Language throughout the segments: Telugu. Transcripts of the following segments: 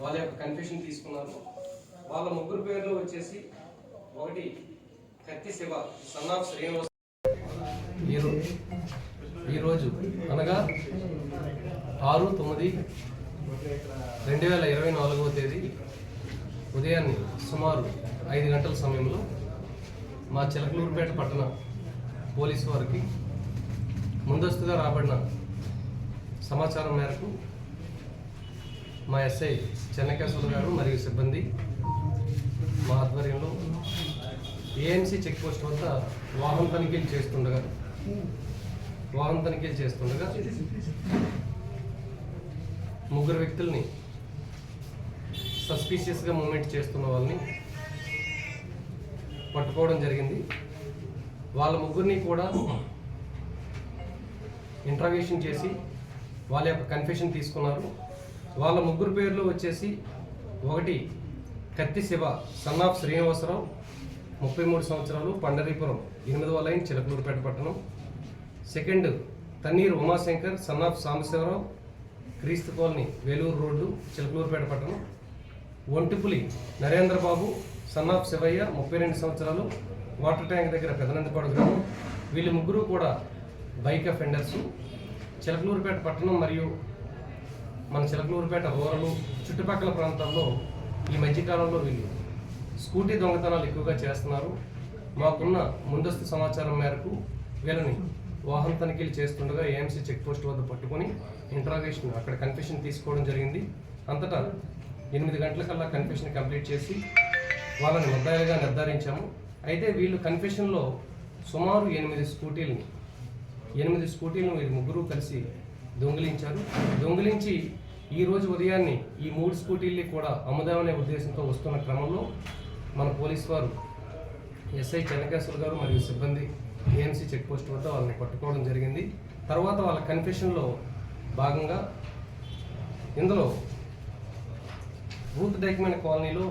వాళ్ళ యొక్క కన్ఫ్యూషన్ తీసుకున్నారు. వాళ్ళ ముగ్గురు పేర్లు వచ్చేసి ఒకటి కత్తి శివ సన్ ఆఫ్ శ్రీనివాస్ ఈరోజు అనగా ఆరు తొమ్మిది రెండు వేల ఇరవై నాలుగవ తేదీ ఉదయాన్నే సుమారు ఐదు గంటల సమయంలో మా చిలకలూరుపేట పట్టణ పోలీసు వారికి ముందస్తుగా రాబడిన సమాచారం మేరకు మా ఎస్ఐ చెన్నకేశ్వర గారు మరియు సిబ్బంది మా ఆధ్వర్యంలో ఏఎంసీ చెక్ పోస్ట్ వద్ద వాహన తనిఖీలు చేస్తుండగా వాహన తనిఖీలు చేస్తుండగా ముగ్గురు వ్యక్తుల్ని సస్పీషియస్గా మూమెంట్ చేస్తున్న వాళ్ళని పట్టుకోవడం జరిగింది. వాళ్ళ ముగ్గురిని కూడా ఇంట్రాగేషన్ చేసి వాళ్ళ యొక్క కన్ఫెషన్ తీసుకున్నారు. వాళ్ళ ముగ్గురు పేర్లు వచ్చేసి ఒకటి కత్తి శివ సన్ ఆఫ్ శ్రీనివాసరావు ముప్పై మూడు సంవత్సరాలు పండరీపురం ఎనిమిదవ లైన్ చిలకలూరుపేట పట్టణం. Second Tanneer Umashankar son of Sambasivarao క్రీస్తు కాలనీ వేలూరు రోడ్డు చిలకలూరుపేట పట్టణం. ఒంటిపులి నరేంద్రబాబు సన్ ఆఫ్ శివయ్య ముప్పై రెండు సంవత్సరాలు వాటర్ ట్యాంక్ దగ్గర పెదనందిపాడు గ్రామం. వీళ్ళు ముగ్గురు కూడా బైక్ అఫెండర్స్ చిలకలూరుపేట పట్టణం మరియు మన చిలకలూరుపేట ఓరలు చుట్టుపక్కల ప్రాంతాల్లో ఈ మధ్యకాలంలో వీళ్ళు స్కూటీ దొంగతనాలు ఎక్కువగా చేస్తున్నారు. మాకున్న ముందస్తు సమాచారం మేరకు వీళ్ళని వాహన తనిఖీలు చేస్తుండగా ఏఎంసీ చెక్ పోస్ట్ వద్ద పట్టుకొని ఇంట్రాగేషన్ అక్కడ కన్ఫెషన్ తీసుకోవడం జరిగింది. అంతటా ఎనిమిది గంటలకల్లా కన్ఫెషన్ కంప్లీట్ చేసి వాళ్ళని ముద్దాయిలుగా నిర్ధారించాము. అయితే వీళ్ళు కన్ఫెషన్లో సుమారు ఎనిమిది స్కూటీలని ఎనిమిది స్కూటీలను వీళ్ళు ముగ్గురు కలిసి దొంగిలించారు. దొంగిలించి ఈ రోజు ఉదయాన్నే ఈ మూడు స్కూటీల్ని కూడా అమ్ముదామనే ఉద్దేశంతో వస్తున్న క్రమంలో మన పోలీస్ వారు ఎస్ఐ చెన్నకేశ్వర్ గారు మరియు సిబ్బంది ఏఎంసీ చెక్ పోస్ట్ వద్ద వాళ్ళని పట్టుకోవడం జరిగింది. తర్వాత వాళ్ళ కన్ఫెషన్లో భాగంగా ఇందులో రూత్ డైక్మెంట్ కాలనీలో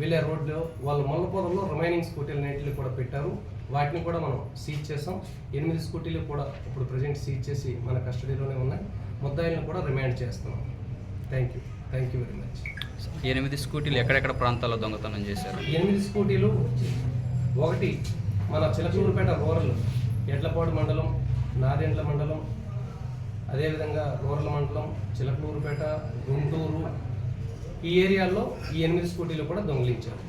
వెళ్ళే రోడ్లో వాళ్ళ మొల్లపొదల్లో రిమైనింగ్ స్కూటీలు నేటిలు కూడా పెట్టారు. వాటిని కూడా మనం సీజ్ చేసాం ఎనిమిది స్కూటీలు కూడా ఇప్పుడు ప్రజెంట్ సీజ్ చేసి మన కస్టడీలోనే ఉన్నాయి. ముద్దాయిలను కూడా రిమాండ్ చేస్తున్నాం. Thank you thank you very much ఎనిమిది స్కూటీలు ఎక్కడెక్కడ ప్రాంతాల్లో దొంగతనం చేశారు? ఎనిమిది స్కూటీలు ఒకటి మన చిలకలూరుపేట రూరల్ ఎడ్లపాడు మండలం నాదెండ్ల మండలం అదేవిధంగా రూరల్ మండలం చిలకలూరుపేట గుంటూరు ఈ ఏరియాల్లో ఈ ఎనిమిది స్కూటీలు కూడా దొంగిలించారు.